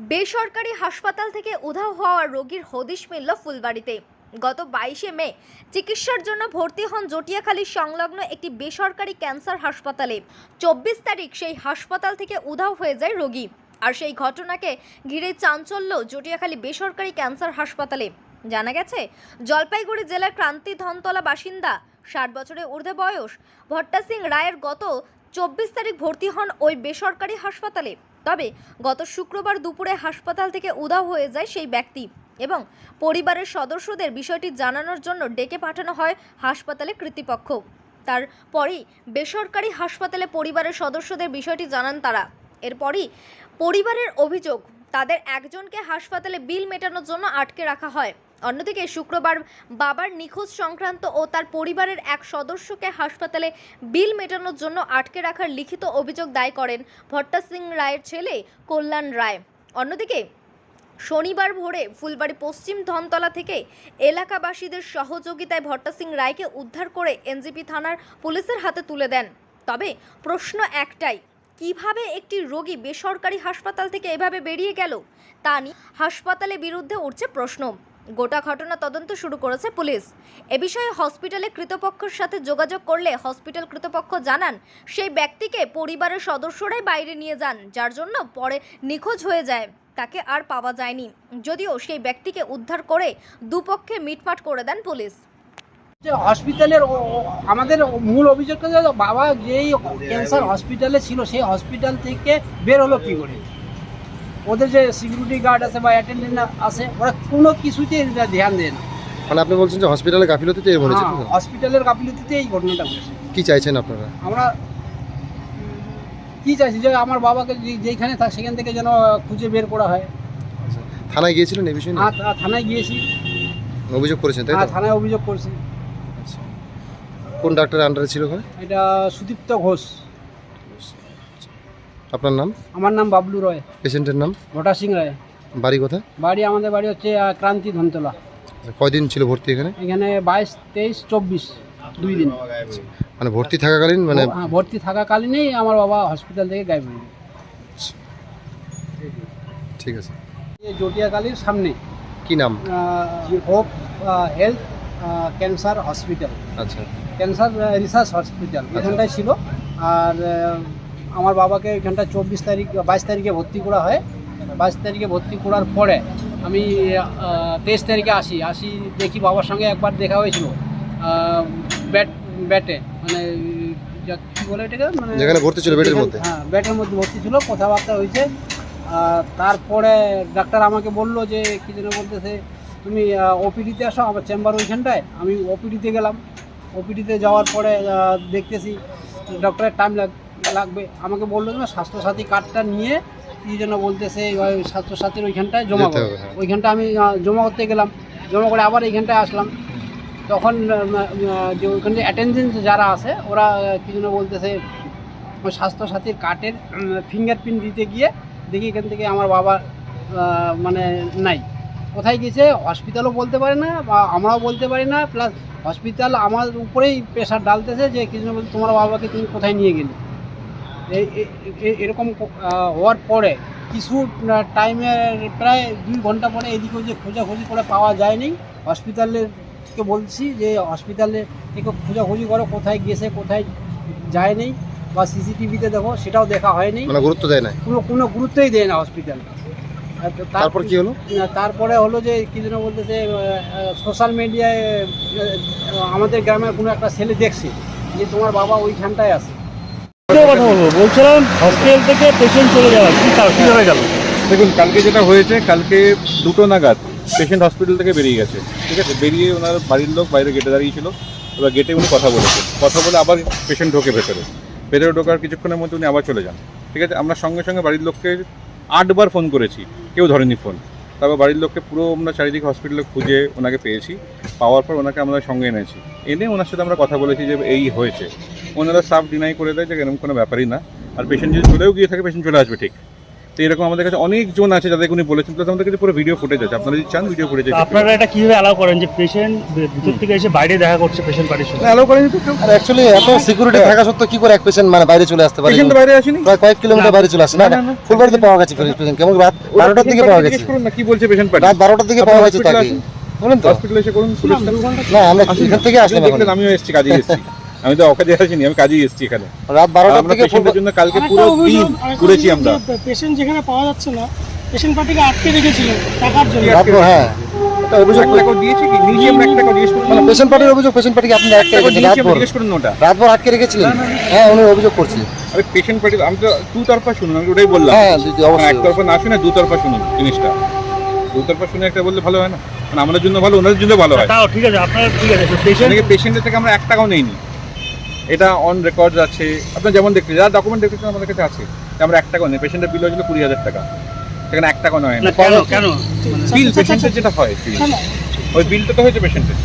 বেসরকারি হাসপাতাল থেকে উধাও হওয়া রোগীর হদিশ মিলল ফুলবাড়িতে। গত বাইশে মে চিকিৎসার জন্য ভর্তি হন জটিয়াখালী সংলগ্ন একটি বেসরকারি ক্যান্সার হাসপাতালে। চব্বিশ তারিখ সেই হাসপাতাল থেকে উধাও হয়ে যায় রোগী। আর সেই ঘটনাকে ঘিরে চাঞ্চল্য জটিয়াখালী বেসরকারি ক্যান্সার হাসপাতালে। জানা গেছে, জলপাইগুড়ি জেলার ক্রান্তি ধনতলা বাসিন্দা, ষাট বছরের ঊর্ধ্বে বয়স, ভট্টা সিং রায়ের গত চব্বিশ তারিখ ভর্তি হন ওই বেসরকারি হাসপাতালে। তবে গত শুক্রবার দুপুরে হাসপাতাল থেকে উধাও হয়ে যায় সেই ব্যক্তি এবং পরিবারের সদস্যদের বিষয়টি জানানোর জন্য ডেকে পাঠানো হয় হাসপাতালে কর্তৃপক্ষ। তারপরই বেসরকারি হাসপাতালে পরিবারের সদস্যদের বিষয়টি জানান তারা। এরপরই পরিবারের অভিযোগ, তাদের একজনকে হাসপাতালে বিল মেটানোর জন্য আটকে রাখা হয়। অন্যদিকে শুক্রবার বাবার নিখোঁজ সংক্রান্ত ও তার পরিবারের এক সদস্যকে হাসপাতালে বিল মেটানোর জন্য আটকে রাখার লিখিত অভিযোগ দায় করেন ভট্টা সিং রায়ের ছেলে কল্যাণ রায়। অন্যদিকে শনিবার ভোরে ফুলবাড়ি পশ্চিম ধনতলা থেকে এলাকাবাসীদের সহযোগিতায় ভট্টা সিং রায়কে উদ্ধার করে এনজিপি থানার পুলিশের হাতে তুলে দেন। তবে প্রশ্ন একটাই, কীভাবে একটি রোগী বেসরকারি হাসপাতাল থেকে এভাবে বেরিয়ে গেল? তা নিয়ে হাসপাতালের বিরুদ্ধে উঠছে প্রশ্ন। গোটা ঘটনা তদন্ত শুরু করেছে পুলিশ। এ বিষয়ে হসপিটালে কৃতপক্ষের সাথে যোগাযোগ করলে হসপিটাল কৃতপক্ষ জানান, সেই ব্যক্তিকে পরিবারের সদস্যরাই বাইরে নিয়ে যান, যার জন্য পরে নিখোঁজ হয়ে যায়। তাকে আর পাওয়া যায়নি। যদিও সেই ব্যক্তিকে উদ্ধার করে দুপক্ষে মিটমাট করে দেন পুলিশ। হসপিটালের আমাদের মূল অভিযোগ বাবা যেই ক্যান্সার হসপিটালে ছিল, সেই হসপিটাল থেকে বের হলো কি করে? ওদের যে সিকিউরিটি গার্ড আছে বা অ্যাটেন্ডেন্ট আছে ওরা কোনো কিছুতে এটা ধ্যান দেয় না। মানে আপনি বলছেন যে হসপিটালের গাফিলতিতে এরকম হয়েছে হ্যাঁ, হসপিটালের গাফিলতিতে এই ঘটনাটা ঘটেছে। কি চাইছেন আপনারা? আমরা কি চাইছি যে আমার বাবাকে যে- যেইখানে থাক সেখান থেকে যেন খুঁজে বের করা হয়। থানায় গিয়েছিলেন এই বিষয়ে নিয়ে? আর আর থানায় গিয়েছি। অভিযোগ করেছেন তাই আর তো থানায় অভিযোগ করছি। আচ্ছা। কোন ডাক্তারের আন্ডারে ছিল ওখানে? এটা সুদীপ্ত ঘোষ। আপনার নাম? আমার নাম বাবলু রয়। পেশেন্টের নাম? ভটা সিং রায়। বাড়ি কোথায়? বাড়ি আমাদের বাড়ি হচ্ছে আহ, ক্রান্তি ধনতলা। কয়দিন ছিল ভর্তি এখানে? এখানে বাইশ তেইশ চব্বিশ দুই দিন। মানে ভর্তি থাকাকালীন মানে হ্যাঁ, ভর্তি থাকাকালীনই আমার বাবা হসপিটাল থেকে গায়েব হয়ে ঠিক আছে। এই জটিয়াকালীর সামনে। কি নাম? হোপ হেলথ ক্যান্সার হসপিটাল আচ্ছা। ক্যান্সার রিসার্চ হসপিটাল এখানটায় ছিল। আর আহ, আমার বাবাকে এখানটা চব্বিশ তারিখ বাইশ তারিখে ভর্তি করা হয়। বাইশ তারিখে ভর্তি করার পরে আমি তেইশ তারিখে আসি। আসি দেখি বাবার সঙ্গে একবার দেখা হয়েছিল ব্যাট ব্যাটে মানে কি বলে এটাকে? মানে যেখানে ভর্তি ছিল বেডের মধ্যে? হ্যাঁ ব্যাটের মধ্যে ভর্তি ছিল কথাবার্তা হয়েছে। তারপরে ডাক্তার আমাকে বলল যে কি যেন বলতেছে তুমি ওপিডিতে আসো আমার চেম্বার ওইখানটায়। আমি ওপিডিতে গেলাম। ওপিডিতে যাওয়ার পরে দেখতেছি ডক্টরের টাইম লাগবে। আমাকে বলল যে স্বাস্থ্যসাথী কার্ডটা নিয়ে কি যেন বলতেছে স্বাস্থ্যসাথীর ওইখানটায় জমা যেতে করো। হ্যাঁ। ওইখানটা আমি জমা করতে গেলাম। জমা করে আবার এইখানটায় আসলাম। তখন যে ওইখানে অ্যাটেন্ডেন্স যারা আছে ওরা কি যেন বলতেছে ওই স্বাস্থ্যসাথীর কার্ডের ফিঙ্গারপ্রিন্ট দিতে গিয়ে দেখি এখান থেকে আমার বাবা মানে নাই। কোথায় গেছে হসপিটালও বলতে পারে না বা আমরাও বলতে পারি না। প্লাস হসপিটাল আমার উপরেই প্রেশার ডালতেছে যে কিছু বলতে তোমার বাবাকে তুমি কোথায় নিয়ে গেলে? এরকম হওয়ার পরে কিছু টাইমের প্রায় দুই ঘণ্টা পরে এদিকে যে খোঁজাখুঁজি করে পাওয়া যায়নি। হসপিটালের কে বলছি যে হসপিটালে থেকে খোঁজাখুঁজি করো কোথায় গেছে কোথায় যায়নি বা সিসিটিভিতে দেখো সেটাও দেখা হয়নি। গুরুত্ব দেয় না। কোনো কোনো গুরুত্বই দেয় না হসপিটাল তারপর কি হলো? তারপরে হলো যে কি যেন বলতেছে সোশ্যাল মিডিয়ায় আমাদের গ্রামের কোনো একটা ছেলে দেখছে যে তোমার বাবা ওইখানটায় আছে। দেখুন, কালকে যেটা হয়েছে, কালকে দুটো নাগাদ পেশেন্ট হসপিটাল থেকে বেরিয়ে গেছে, ঠিক আছে? বেরিয়ে ওনার বাড়ির লোক বাইরে গেটে দাঁড়িয়েছিল এবার গেটে উনি কথা বলেছে। কথা বলে আবার পেশেন্ট ঢোকে ভেতরে। ভেতরে ঢোকার কিছুক্ষণের মধ্যে উনি আবার চলে যান, ঠিক আছে? আমরা সঙ্গে সঙ্গে বাড়ির লোককে আটবার ফোন করেছি, কেউ ধরেনি ফোন তারপর বাড়ির লোককে পুরো আমরা চারিদিকে হসপিটালে খুঁজে ওনাকে পেয়েছি, পাওয়ার পর ওনাকে আমরা সঙ্গে এনেছি। এনে ওনার সাথে আমরা কথা বলেছি যে এই হয়েছে। ওনারা সাফ ডিনাই করে দেয় যে এরকম কোনো ব্যাপারই না। আর পেশেন্ট যদি চলেও গিয়ে থাকে পেশেন্ট চলে আসবে ঠিক। তো এরকম আমাদের কাছে অনেকজন আছে যাদের উনি বলেছেন প্লাস আমাদের কাছে পুরো ভিডিও ফুটেজ আছে। আপনারা যদি চান ভিডিও ফুটেজ আপনারা এটা কীভাবে অ্যালাউ করেন যে পেশেন্ট ভিতর থেকে এসে বাইরে দেখা করছে পেশেন্ট পার্টির সাথে অ্যালাউ করেনি তো আর অ্যাকচুয়ালি এত সিকিউরিটি থাকা সত্ত্বেও কি করে এক পেশেন্ট মানে বাইরে চলে আসতে পারে? পেশেন্ট বাইরে আসেনি? প্রায় কয়েক কিলোমিটার বাইরে চলে আসে। না। ফুলবাড়িতে পাওয়া গেছে পেশেন্ট কেমন রাত বারোটার দিকে পাওয়া গেছে? করুন না কি বলছে পেশেন্ট রাত বারোটার দিকে পাওয়া গেছে তাকে। বলুন তো। হসপিটালে এসে করুন না আমরা এখান থেকে আসলাম আমিও এসেছি কাজে এসেছি। আমি তো অকাজে আসিনি আমি কাজেই এসেছি এখানে। রাত আমরা থেকে পেশেন্টের জন্য কালকে পুরো দিন ঘুরেছি আমরা। পেশেন্ট যেখানে পাওয়া যাচ্ছে না পেশেন্ট পার্টিকে আটকে রেখেছিল টাকার জন্য। হ্যাঁ। এটা অভিযোগ মানে পেশেন্ট পার্টির অভিযোগ পেশেন্ট পার্টিকে আপনি আটকে আটকে রেখেছিলেন? হ্যাঁ উনি অভিযোগ আরে পেশেন্ট পার্টি আমি তো দু তরফা শুনুন আমি ওটাই বললাম। হ্যাঁ হ্যাঁ, এক তরফা না শুনে দু তরফা শুনুন জিনিসটা। দু তরফা শুনে একটা বললে ভালো হয় না? মানে আমাদের জন্য ভালো ওনাদের জন্য ভালো হয়। তাও ঠিক আছে আপনারা ঠিক আছে পেশেন্টের থেকে আমরা এক টাকাও নেইনি। এটা অন রেকর্ড আছে আপনার যেমন দেখতে যা ডকুমেন্ট দেখতেছেন আমাদের কাছে আছে। যে আমরা এক টাকা নেই পেশেন্টের বিল হয়েছিল কুড়ি হাজার টাকা। সেখানে এক টাকা নয় না। কেন কেন? বিল পেশেন্টের যেটা হয়। না, না, ওই বিলটা তো হয়েছে পেশেন্টের